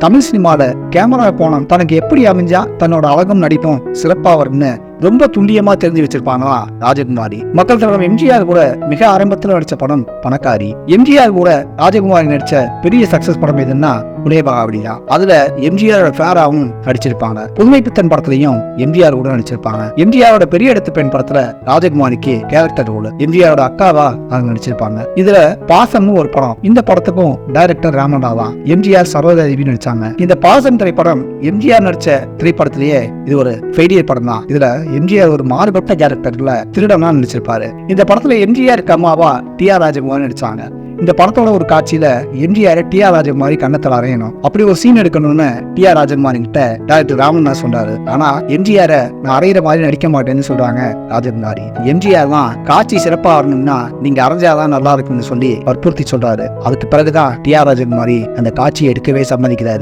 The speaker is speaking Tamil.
தமிழ் சினிமாவில் கேமரா போனம் தனக்கு எப்படி அமைஞ்சா தன்னோட அழகும் நடிப்பும் சிறப்பா வரும்னு ரொம்ப துல்லியமா தெரிஞ்சு வச்சிருப்பாங்களா ராஜகுமாரி. மக்கள் தலைவர் எம்ஜிஆர் கூட மிக ஆரம்பத்தில் நடிச்ச படம் பணக்காரி. எம்ஜிஆர் கூட ராஜகுமாரி நடிச்ச பெரிய சக்சஸ் படம் எதுன்னா உதயபகாவடி தான் அதுல எம்ஜிஆரோட ஃபேராவும் நடிச்சிருப்பாங்க. புதுமை பித்தன் படத்துலயும் எம்ஜிஆர் கூட நடிச்சிருப்பாங்க. எம்ஜிஆரோட பெரிய இடத்து பெண் படத்துல ராஜகுமாரிக்கு கேரக்டர் ரோல் எம்ஜிஆரோட அக்காவா அவங்க நடிச்சிருப்பாங்க. இதுல பாசம்னு ஒரு படம். இந்த படத்துக்கும் டைரக்டர் ராமண்டா தான் எம்ஜிஆர் சரோஜாதேவி நடிச்சாங்க. இந்த பாசம் திரைப்படம் எம்ஜிஆர் நடிச்ச திரைப்படத்திலேயே இது ஒரு ஃபெயிலியர் படம் தான். இதுல எம்ஜிஆர் ஒரு மாறுபட்ட கேரக்டர்ல திருடனா நடிச்சிருப்பாரு. இந்த படத்துல எம்ஜிஆருக்கு அம்மாவா டி ஆர் ராஜகுமார் நடிச்சாங்க. இந்த படத்தோட ஒரு காட்சியில எம்ஜிஆர் டி ஆர் ராஜகுமாரி கண்ணத்தில் அறையணும் அப்படி ஒரு சீன் எடுக்கணும்னு டி ஆர் ராஜகுமாரி கிட்ட டைரக்டர் ராமண்ணா சொன்னாரு. ஆனா எம்ஜிஆர நான் அறையிற மாதிரி நடிக்க மாட்டேன்னு சொல்றாங்க ராஜகுமாரி எம்ஜிஆர் தான் காட்சி சிறப்பா வரணும்னா நீங்க அரைஞ்சாதான் நல்லா இருக்கும்னு சொல்லி வற்புறுத்தி சொல்றாரு. அதுக்கு பிறகுதான் டி ஆர் ராஜகுமாரி அந்த காட்சியை எடுக்கவே சம்மதிக்கிறாரு.